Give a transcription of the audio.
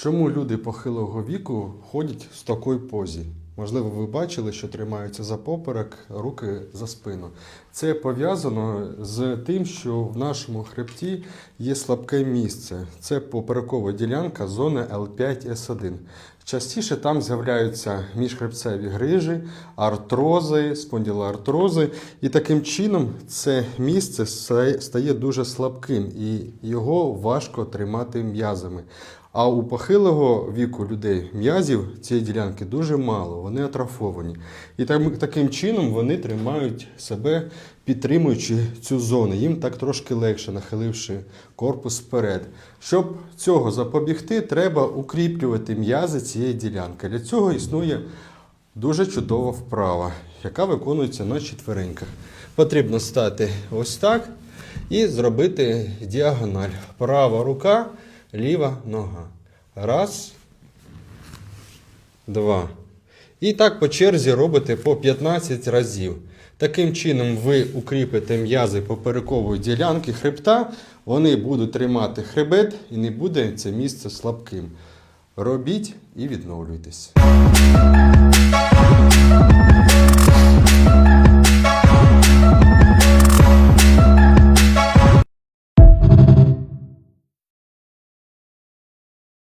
Чому люди похилого віку ходять в такій позі? Можливо, ви бачили, що тримаються за поперек, руки за спину. Це пов'язано з тим, що в нашому хребті є слабке місце. Це поперекова ділянка зони L5S1. Частіше там з'являються міжхребцеві грижі, артрози, спондилоартрози, і таким чином це місце стає дуже слабким і його важко тримати м'язами. А у похилого віку людей м'язів цієї ділянки дуже мало, вони атрофовані. І таким чином вони тримають себе, підтримуючи цю зону. Їм так трошки легше, нахиливши корпус вперед. Щоб цього запобігти, треба укріплювати м'язи цієї ділянки. Для цього існує дуже чудова вправа, яка виконується на четвереньках. Потрібно стати ось так і зробити діагональ. Права рука, ліва нога. Раз, два. І так по черзі робите по 15 разів. Таким чином ви укріпите м'язи поперекової ділянки хребта, вони будуть тримати хребет і не буде це місце слабким. Робіть і відновлюйтесь.